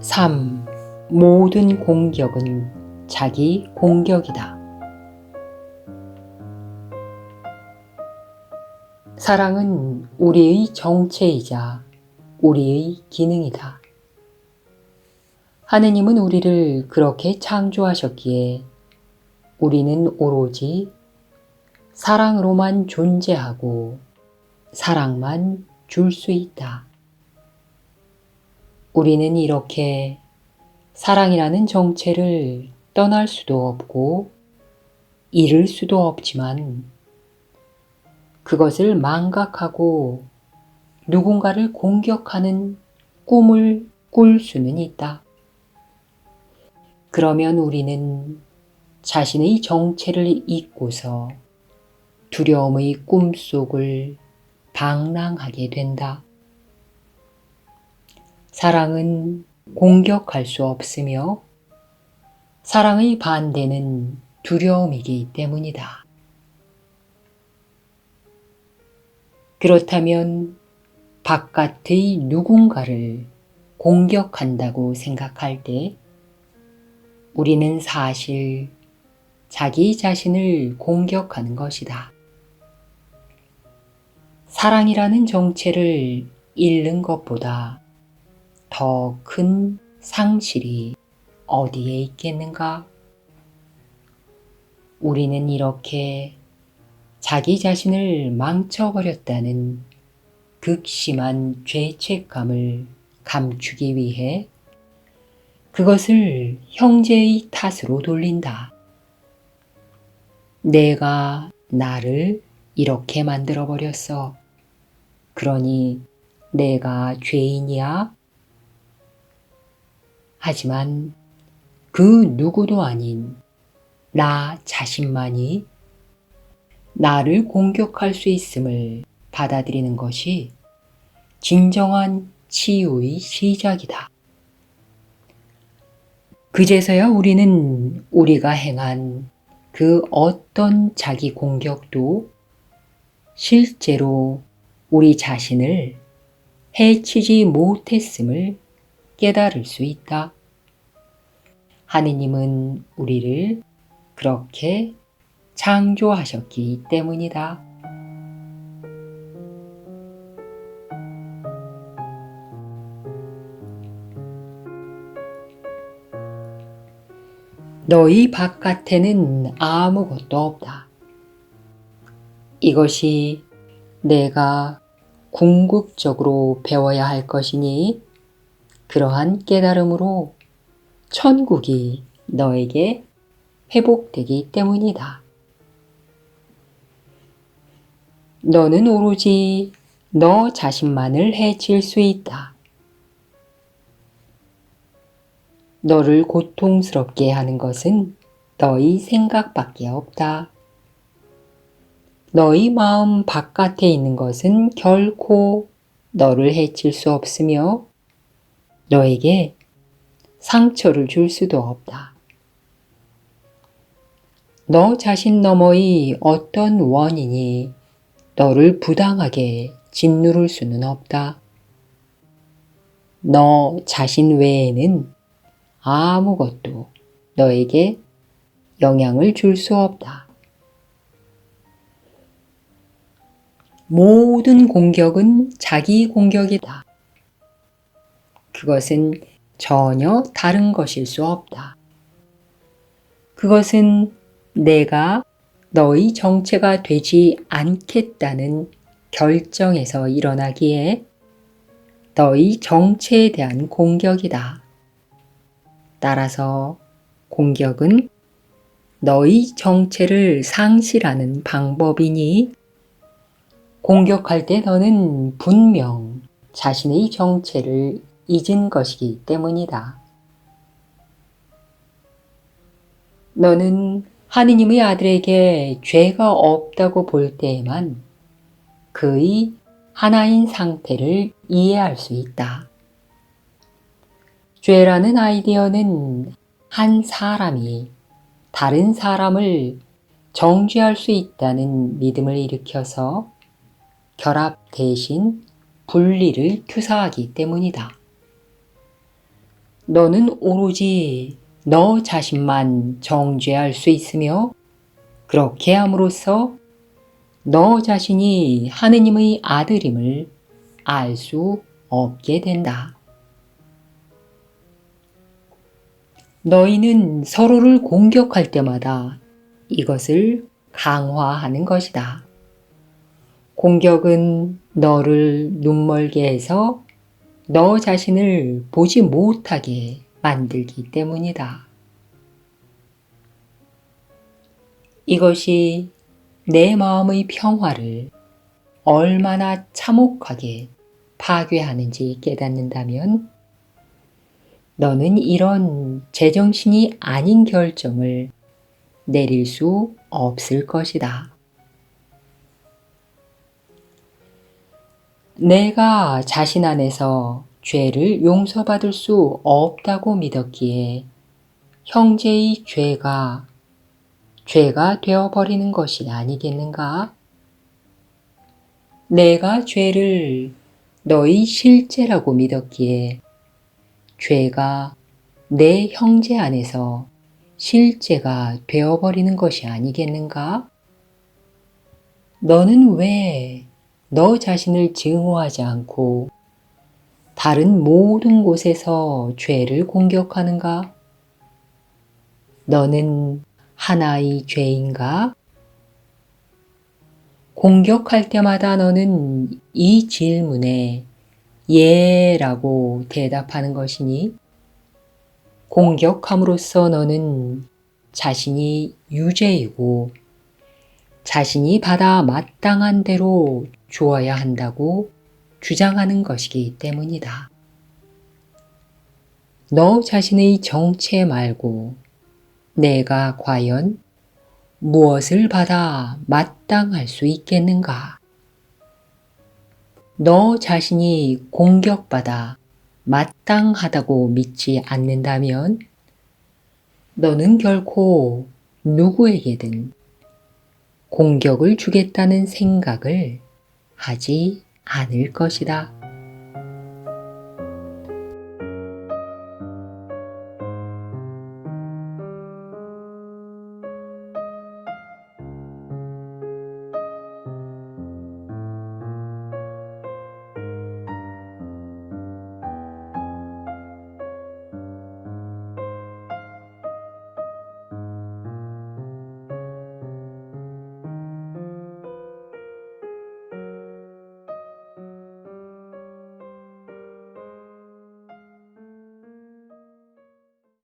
3. 모든 공격은 자기 공격이다. 사랑은 우리의 정체이자 우리의 기능이다. 하느님은 우리를 그렇게 창조하셨기에 우리는 오로지 사랑으로만 존재하고 사랑만 줄 수 있다. 우리는 이렇게 사랑이라는 정체를 떠날 수도 없고 잃을 수도 없지만 그것을 망각하고 누군가를 공격하는 꿈을 꿀 수는 있다. 그러면 우리는 자신의 정체를 잊고서 두려움의 꿈속을 방랑하게 된다. 사랑은 공격할 수 없으며 사랑의 반대는 두려움이기 때문이다. 그렇다면 바깥의 누군가를 공격한다고 생각할 때 우리는 사실 자기 자신을 공격하는 것이다. 사랑이라는 정체를 잃는 것보다 더 큰 상실이 어디에 있겠는가? 우리는 이렇게 자기 자신을 망쳐버렸다는 극심한 죄책감을 감추기 위해 그것을 형제의 탓으로 돌린다. 내가 나를 이렇게 만들어버렸어. 그러니 내가 죄인이야? 하지만 그 누구도 아닌 나 자신만이 나를 공격할 수 있음을 받아들이는 것이 진정한 치유의 시작이다. 그제서야 우리는 우리가 행한 그 어떤 자기 공격도 실제로 우리 자신을 해치지 못했음을 깨달을 수 있다. 하느님은 우리를 그렇게 창조하셨기 때문이다. 너희 바깥에는 아무것도 없다. 이것이 내가 궁극적으로 배워야 할 것이니 그러한 깨달음으로 천국이 너에게 회복되기 때문이다. 너는 오로지 너 자신만을 해칠 수 있다. 너를 고통스럽게 하는 것은 너희 생각밖에 없다. 너희 마음 바깥에 있는 것은 결코 너를 해칠 수 없으며 너에게 상처를 줄 수도 없다. 너 자신 너머의 어떤 원인이 너를 부당하게 짓누를 수는 없다. 너 자신 외에는 아무것도 너에게 영향을 줄 수 없다. 모든 공격은 자기 공격이다. 그것은 전혀 다른 것일 수 없다. 그것은 내가 너의 정체가 되지 않겠다는 결정에서 일어나기에 너의 정체에 대한 공격이다. 따라서 공격은 너의 정체를 상실하는 방법이니 공격할 때 너는 분명 자신의 정체를 잊은 것이기 때문이다. 너는 하느님의 아들에게 죄가 없다고 볼 때에만 그의 하나인 상태를 이해할 수 있다. 죄라는 아이디어는 한 사람이 다른 사람을 정죄할 수 있다는 믿음을 일으켜서 결합 대신 분리를 투사하기 때문이다. 너는 오로지 너 자신만 정죄할 수 있으며 그렇게 함으로써 너 자신이 하느님의 아들임을 알 수 없게 된다. 너희는 서로를 공격할 때마다 이것을 강화하는 것이다. 공격은 너를 눈멀게 해서 너 자신을 보지 못하게 만들기 때문이다. 이것이 내 마음의 평화를 얼마나 참혹하게 파괴하는지 깨닫는다면 너는 이런 제정신이 아닌 결정을 내릴 수 없을 것이다. 내가 자신 안에서 죄를 용서받을 수 없다고 믿었기에 형제의 죄가 죄가 되어버리는 것이 아니겠는가? 내가 죄를 너의 실제라고 믿었기에 죄가 내 형제 안에서 실제가 되어버리는 것이 아니겠는가? 너는 왜 너 자신을 증오하지 않고 다른 모든 곳에서 죄를 공격하는가? 너는 하나의 죄인가? 공격할 때마다 너는 이 질문에 예 라고 대답하는 것이니 공격함으로써 너는 자신이 유죄이고 자신이 받아 마땅한 대로 주어야 한다고 주장하는 것이기 때문이다. 너 자신의 정체 말고 내가 과연 무엇을 받아 마땅할 수 있겠는가? 너 자신이 공격받아 마땅하다고 믿지 않는다면 너는 결코 누구에게든 공격을 주겠다는 생각을 하지 않을 것이다.